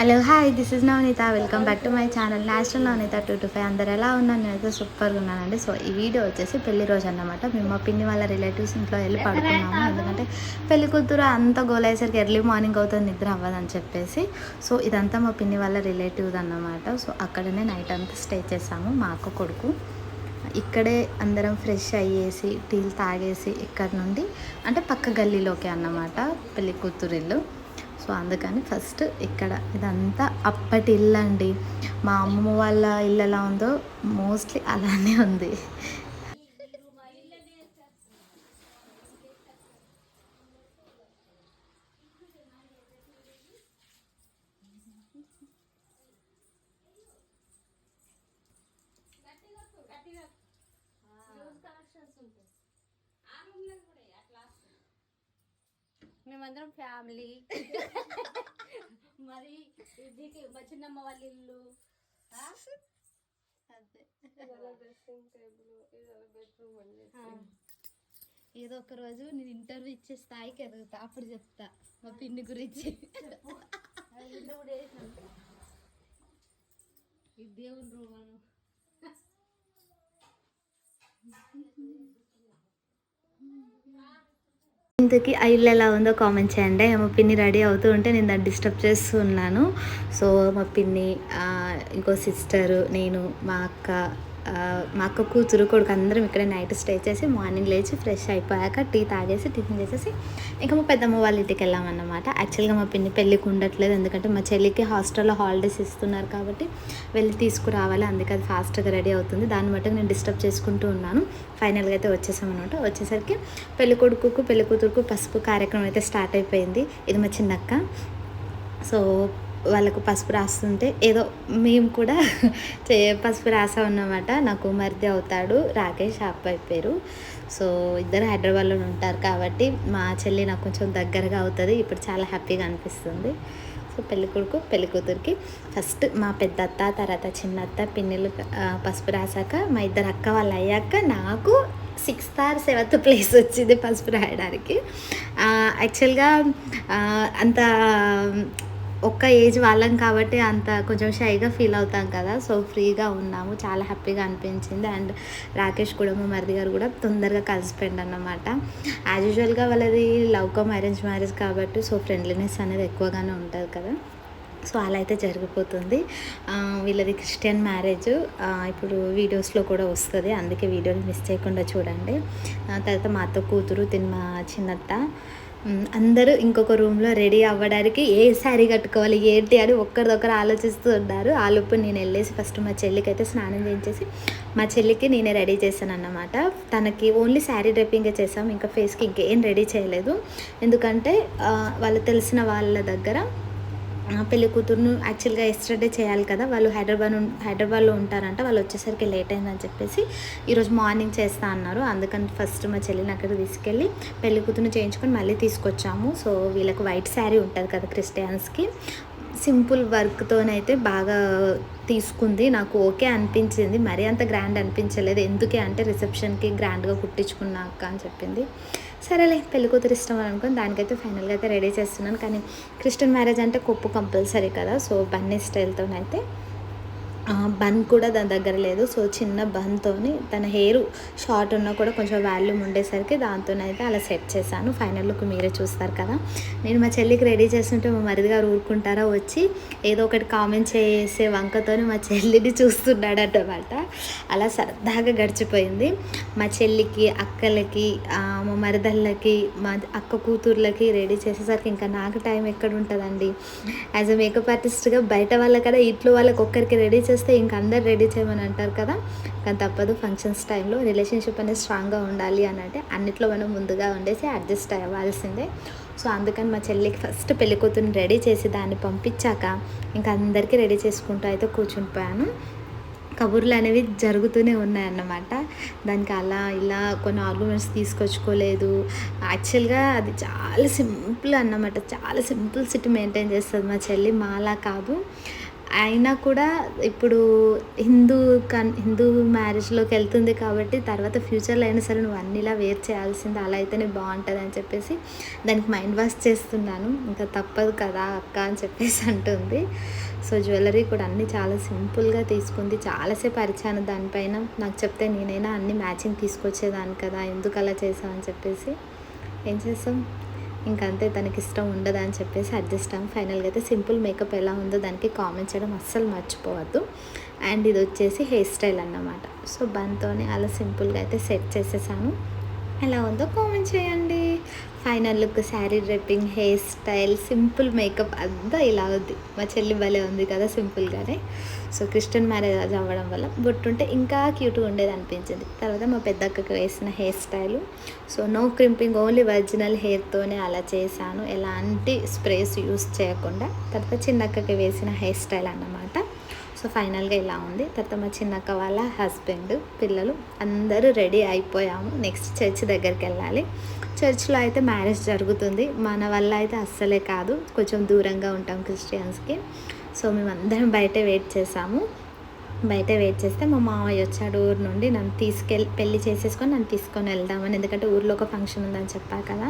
Hello hi this is Navaneetha. Welcome back to my channel national Navaneetha two two five అందరు ఎలా ఉన్నాను నేనైతే సూపర్గా ఉన్నానండి. సో ఈ వీడియో వచ్చేసి పెళ్ళి రోజు అన్నమాట. మేము మా పిన్ని వాళ్ళ రిలేటివ్స్ ఇంట్లో వెళ్ళి పడుకున్నాము. ఎందుకంటే పెళ్ళి కూతురు అంత గోలయ్యేసరికి ఎర్లీ మార్నింగ్ అవుతుంది నిద్ర అవ్వదని చెప్పేసి. సో ఇదంతా మా పిన్ని వాళ్ళ రిలేటివ్స్ అన్నమాట. సో అక్కడనే నైట్ అంతా స్టే చేసాము. మా అక్క కొడుకు ఇక్కడే అందరం ఫ్రెష్ అయ్యేసి టీలు తాగేసి ఇక్కడ నుండి అంటే పక్క గల్లీలోకి అన్నమాట పెళ్ళి కూతురు ఇల్లు సో అందుకని ఫస్ట్ ఇక్కడ ఇదంతా అప్పటి ఇల్లు అండి మా అమ్మమ్మ వాళ్ళ ఇల్లు ఎలా ఉందో మోస్ట్లీ అలానే ఉంది. మేమందరం ఫ్యామిలీ. మరి ఇది మా చిన్నమ్మ వాళ్ళ ఇల్లు. ఏదో ఒక రోజు నేను ఇంటర్వ్యూ ఇచ్చే స్థాయికి ఎదుగుతా అప్పుడు చెప్తా మా పిన్ని గురించి. ఈ దేవుని రూమను ఇంతకీ ఆ ఇల్లు ఎలా ఉందో కామెంట్ చేయండి. మా పిన్ని రెడీ అవుతూ ఉంటే నేను దాన్ని డిస్టర్బ్ చేస్తూ ఉన్నాను సో మా పిన్ని ఇంకో సిస్టరు నేను మా అక్క మా అక్క కూతురు కొడుకు అందరం ఇక్కడ నైట్ స్టే చేసి మార్నింగ్ లేచి ఫ్రెష్ అయిపోయాక టీ తాగేసి టిఫిన్ చేసేసి ఇంకా మా పెద్దమ్మ వాళ్ళ ఇంటికి వెళ్ళామన్నమాట యాక్చువల్గా మా పిన్ని పెళ్ళికి ఉండట్లేదు. ఎందుకంటే మా చెల్లికి హాస్టల్లో హాలిడేస్ ఇస్తున్నారు కాబట్టి వెళ్ళి తీసుకురావాలి. అందుకే అది ఫాస్ట్గా రెడీ అవుతుంది. దాన్ని బట్టి నేను డిస్టర్బ్ చేసుకుంటూ ఉన్నాను. ఫైనల్గా అయితే వచ్చేసామన్నమాట వచ్చేసరికి పెళ్ళి కొడుకుకు పెళ్ళి కూతురుకు పసుపు కార్యక్రమం అయితే స్టార్ట్ అయిపోయింది. ఇది మా చిన్నక్క. సో వాళ్ళకు పసుపు రాస్తుంటే ఏదో మేము కూడా చే పసుపు రాసా ఉన్నమాట నాకు మరిది అవుతాడు రాకేష్ అబ్బాయి పేరు సో ఇద్దరు హైదరాబాద్లో ఉంటారు కాబట్టి మా చెల్లి నాకు కొంచెం దగ్గరగా అవుతుంది. ఇప్పుడు చాలా హ్యాపీగా అనిపిస్తుంది. సో పెళ్ళి కొడుకు పెళ్ళి కూతురికి. ఫస్ట్ మా పెద్ద అత్త తర్వాత చిన్న అత్త పిన్నిలు పసుపు రాసాక మా ఇద్దరు అక్క వాళ్ళు అయ్యాక నాకు సిక్స్త్ ఆర్ సెవెంత్ ప్లేస్ వచ్చింది పసుపు రాయడానికి. యాక్చువల్గా అంత ఒక్క ఏజ్ వాళ్ళం కాబట్టి అంత కొంచెం షైగా ఫీల్ అవుతాం కదా. సో ఫ్రీగా ఉన్నాము. చాలా హ్యాపీగా అనిపించింది. అండ్ రాకేష్ కూడా మా మరిది గారు కూడా తొందరగా కలిసిపోయింది అన్నమాట. యాజ్ యూజువల్గా వాళ్ళది లవ్ కమ్ అరేంజ్ మ్యారేజ్ కాబట్టి సో ఫ్రెండ్లీనెస్ అనేది ఎక్కువగానే ఉంటుంది కదా. సో అలా అయితే జరిగిపోతుంది. వీళ్ళది క్రిస్టియన్ మ్యారేజ్. ఇప్పుడు వీడియోస్లో కూడా వస్తుంది. అందుకే వీడియోని మిస్ చేయకుండా చూడండి. తర్వాత మా అత్త కూతురు తిన్న మా చిన్నత్త. అందరూ ఇంకొక రూమ్లో రెడీ అవ్వడానికి ఏ శారీ కట్టుకోవాలి ఏంటి అని ఒక్కరిదొక్కరు ఆలోచిస్తూ ఉన్నారు. ఆ నేను వెళ్ళేసి ఫస్ట్ మా చెల్లికి అయితే స్నానం చేయించేసి మా చెల్లికి నేనే రెడీ చేశాను అన్నమాట తనకి ఓన్లీ శారీ డ్రెప్పింగే చేసాం ఇంకా ఫేస్కి ఇంకేం రెడీ చేయలేదు. ఎందుకంటే వాళ్ళు తెలిసిన వాళ్ళ దగ్గర పెళ్ళి కూతురును యాక్చువల్గా ఎస్టర్డే చేయాలి కదా. వాళ్ళు హైదరాబాద్ హైదరాబాద్లో ఉంటారంట. వాళ్ళు వచ్చేసరికి లేట్ అయిందని చెప్పేసి ఈరోజు మార్నింగ్ చేస్తా అన్నారు. అందుకని ఫస్ట్ మా చెల్లిని అక్కడికి తీసుకెళ్ళి పెళ్ళి కూతురును చేయించుకొని మళ్ళీ తీసుకొచ్చాము. సో వీళ్ళకి వైట్ శారీ ఉంటుంది కదా క్రిస్టియన్స్కి. సింపుల్ వర్క్తోనైతే బాగా తీసుకుంది. నాకు ఓకే అనిపించింది. మరీ అంత గ్రాండ్ అనిపించలేదు. ఎందుకే అంటే రిసెప్షన్కి గ్రాండ్గా కుట్టించుకున్నాక అని చెప్పింది. సరేలే పెళ్ళి కూతురు ఇష్టం అని అనుకుని దానికైతే ఫైనల్గా అయితే రెడీ చేస్తున్నాను. కానీ క్రిస్టియన్ మ్యారేజ్ అంటే కొప్పు కంపల్సరీ కదా. సో బన్నీ స్టైల్తోనైతే బన్ కూడా దాని దగ్గర లేదు. సో చిన్న బన్తోని తన హెయిర్ షార్ట్ ఉన్నా కూడా కొంచెం వాల్యూమ్ ఉండేసరికి దాంతోనైతే అలా సెట్ చేశాను. ఫైనల్ లుక్ మీరే చూస్తారు కదా. నేను మా చెల్లికి రెడీ చేస్తుంటే మా మరిది గారు ఊరుకుంటారా వచ్చి ఏదో ఒకటి కామెంట్ చేసే వంకతోని మా చెల్లిని చూస్తున్నాడన్నమాట. అలా సరదాగా గడిచిపోయింది. మా చెల్లికి అక్కలకి మా మరిదళ్ళకి మా అక్క కూతుర్లకి రెడీ చేసేసరికి ఇంకా నాకు టైం ఎక్కడ ఉంటుందండి? యాజ్ అ మేకప్ ఆర్టిస్ట్గా బయట వాళ్ళకన్నా ఇంట్లో వాళ్ళకి ఒక్కరికి రెడీ చేస్తే ఇంక అందరు రెడీ చేయమని అంటారు కదా. కానీ తప్పదు ఫంక్షన్స్ టైంలో రిలేషన్షిప్ అనేది స్ట్రాంగ్గా ఉండాలి అని అంటే అన్నిట్లో మనం ముందుగా ఉండేసి అడ్జస్ట్ అవ్వాల్సిందే. సో అందుకని మా చెల్లికి ఫస్ట్ పెళ్ళికూతురుని రెడీ చేసి దాన్ని పంపించాక ఇంకా అందరికీ రెడీ చేసుకుంటూ అయితే కూర్చునిపోయాను కబుర్లు అనేవి జరుగుతూనే ఉన్నాయన్నమాట. దానికి అలా ఇలా కొన్ని ఆర్గ్యుమెంట్స్ తీసుకొచ్చుకోలేదు. యాక్చువల్గా అది చాలా సింపుల్ అన్నమాట. చాలా సింపుల్ సిటీ మెయింటైన్ చేస్తుంది మా చెల్లి. మాలా కాదు. అయినా కూడా ఇప్పుడు హిందూ కన్ హిందూ మ్యారేజ్లోకి వెళ్తుంది కాబట్టి తర్వాత ఫ్యూచర్లో అయినా సరే నువ్వు అన్ని ఇలా వేర్ చేయాల్సింది అలా అయితేనే బాగుంటుంది అని చెప్పేసి దానికి మైండ్ వాష్ చేస్తున్నాను. ఇంకా తప్పదు కదా అక్క అని చెప్పేసి అంటుంది. సో జ్యువెలరీ కూడా అన్నీ చాలా సింపుల్గా తీసుకుంది. చాలాసేపు అరిచాను దానిపైన. నాకు చెప్తే నేనైనా అన్ని మ్యాచింగ్ తీసుకొచ్చేదాన్ని కదా ఎందుకు అలా చేసామని చెప్పేసి. ఏం చేస్తాం? ఇంకంతే తనకి ఇష్టం ఉండదు అని చెప్పేసి అడ్జస్ట్ అయ్యాం ఫైనల్గా అయితే సింపుల్ మేకప్ ఎలా ఉందో దానికి కామెంట్ చేయడం అస్సలు మర్చిపోవద్దు. అండ్ ఇది వచ్చేసి హెయిర్ స్టైల్ అన్నమాట. సో బన్తోనే అలా సింపుల్గా అయితే సెట్ చేసేసాను. ఎలా ఉందో కామెంట్ చేయండి. Final look sari draping hair style simple makeup అంతా ఇలా ఉంది. మా చెల్లి భలే ఉంది కదా సింపుల్గానే. సో క్రిస్టియన్ మ్యారేజ్ అవ్వడం వల్ల బొట్టుంటే ఇంకా క్యూట్గా ఉండేది అనిపించింది. తర్వాత మా పెద్దక్కకి వేసిన hair style. So no crimping only original హెయిర్తోనే అలా చేశాను. ఎలాంటి స్ప్రేస్ యూస్ చేయకుండా. తర్వాత చిన్నక్కకి వేసిన హెయిర్ స్టైల్ అన్నమాట. సో ఫైనల్గా ఇలా ఉంది. తర్వాత మా చిన్నక్క వాళ్ళ హస్బెండ్ పిల్లలు అందరూ రెడీ అయిపోయాము. నెక్స్ట్ చర్చ్ దగ్గరికి వెళ్ళాలి. చర్చ్లో అయితే మ్యారేజ్ జరుగుతుంది. మన వల్ల అయితే అస్సలే కాదు. కొంచెం దూరంగా ఉంటాం క్రిస్టియన్స్కి. సో మేము అందరం బయటే వెయిట్ చేసాము. బయట వెయిట్ చేస్తే మా మామయ్య వచ్చాడు ఊరు నుండి. నన్ను తీసుకెళ్ళి పెళ్ళి చేసేసుకొని నన్ను తీసుకొని వెళ్దామని. ఎందుకంటే ఊర్లో ఒక ఫంక్షన్ ఉందని చెప్పా కదా.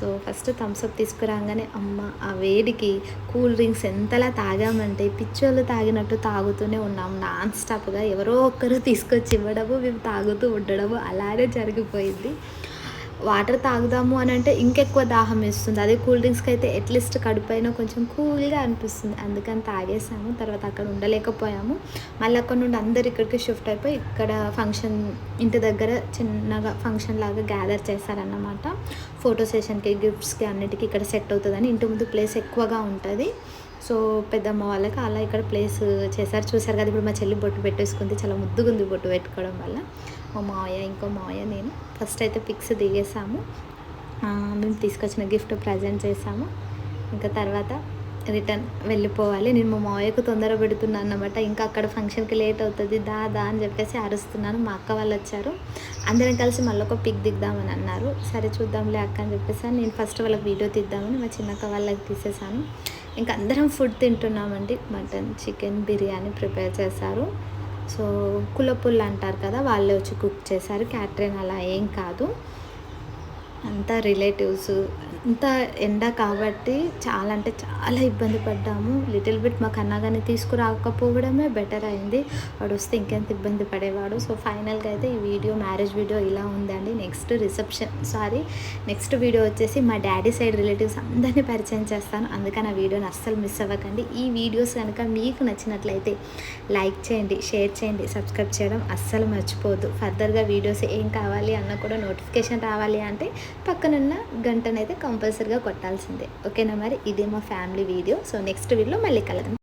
సో ఫస్ట్ థమ్స్అప్ తీసుకురాగానే అమ్మ ఆ వేడికి కూల్ డ్రింక్స్ ఎంతలా తాగామంటే పిచ్చోళ్ళు తాగినట్టు తాగుతూనే ఉన్నాం. నాన్ స్టాప్గా ఎవరో ఒక్కరు తీసుకొచ్చి ఇవ్వడము మేము తాగుతూ ఉండడము అలానే జరిగిపోయింది. వాటర్ తాగుదాము అని అంటే ఇంకెక్కువ దాహం వేస్తుంది. అదే కూల్ డ్రింక్స్కి అయితే అట్లీస్ట్ కడుపైన కొంచెం కూల్గా అనిపిస్తుంది. అందుకని తాగేసాము. తర్వాత అక్కడ ఉండలేకపోయాము. మళ్ళీ అక్కడ నుండి అందరు ఇక్కడికి షిఫ్ట్ అయిపోయి ఇక్కడ ఫంక్షన్ ఇంటి దగ్గర చిన్నగా ఫంక్షన్ లాగా గ్యాదర్ చేశారన్నమాట. ఫోటో సెషన్కి గిఫ్ట్స్కి అన్నిటికీ ఇక్కడ సెట్ అవుతుందని ఇంటి ముందు ప్లేస్ ఎక్కువగా ఉంటుంది. సో పెద్దమ్మ వాళ్ళకి అలా ఇక్కడ ప్లేస్ చేశారు. చూసారు కదా ఇప్పుడు మా చెల్లి బొట్టు పెట్టేసుకుంది. చాలా ముద్దుగుంది బొట్టు పెట్టుకోవడం వల్ల. మా మాయ ఇంకో మాయ నేను. ఫస్ట్ అయితే పిక్స్ దిగేసాము. మేము తీసుకొచ్చిన గిఫ్ట్ ప్రజెంట్ చేసాము. ఇంకా తర్వాత రిటర్న్ వెళ్ళిపోవాలి. నేను మా మావయ్యకు తొందర పెడుతున్నాను అన్నమాట. ఇంకా అక్కడ ఫంక్షన్కి లేట్ అవుతుంది. దా దా అని చెప్పేసి అరుస్తున్నాను. మా అక్క వాళ్ళు వచ్చారు. అందరం కలిసి మళ్ళీ ఒక పిక్ దిద్దామని అన్నారు. సరే చూద్దాంలే అక్క అని చెప్పేసి నేను ఫస్ట్ వాళ్ళకి వీడియో తీద్దామని మా చిన్నక్క వాళ్ళకి తీసేసాను. ఇంకా అందరం ఫుడ్ తింటున్నామండి. మటన్ చికెన్ బిర్యానీ ప్రిపేర్ చేశారు. సో కులపుల్లు అంటారు కదా వాళ్ళే వచ్చి కుక్ చేశారు. క్యాటరిన్ అలా ఏం కాదు. అంతా రిలేటివ్స్ అంత ఎండ కాబట్టి చాలా అంటే చాలా ఇబ్బంది పడ్డాము. లిటిల్ బిట్ మాకు అన్నగాని తీసుకురాకపోవడమే బెటర్ అయింది. వాడు వస్తే ఇంకెంత ఇబ్బంది పడేవాడు. సో ఫైనల్గా అయితే ఈ వీడియో మ్యారేజ్ వీడియో ఇలా ఉందండి. Next reception sorry next video వచ్చేసి మా డాడీ సైడ్ రిలేటివ్స్ అందరినీ పరిచయం చేస్తాను. అందుకని ఆ వీడియోని అస్సలు మిస్ అవ్వకండి. ఈ వీడియోస్ కనుక మీకు నచ్చినట్లయితే లైక్ చేయండి షేర్ చేయండి సబ్స్క్రైబ్ చేయడం అస్సలు మర్చిపోవద్దు. ఫర్దర్గా వీడియోస్ ఏం కావాలి అన్న కూడా నోటిఫికేషన్ రావాలి అంటే పక్కనున్న గంటనైతే కంపల్సరీగా కొట్టాల్సిందే. ఓకేనా మరి? ఇదే మా ఫ్యామిలీ వీడియో. సో నెక్స్ట్ వీడియోలో మళ్ళీ కలదాం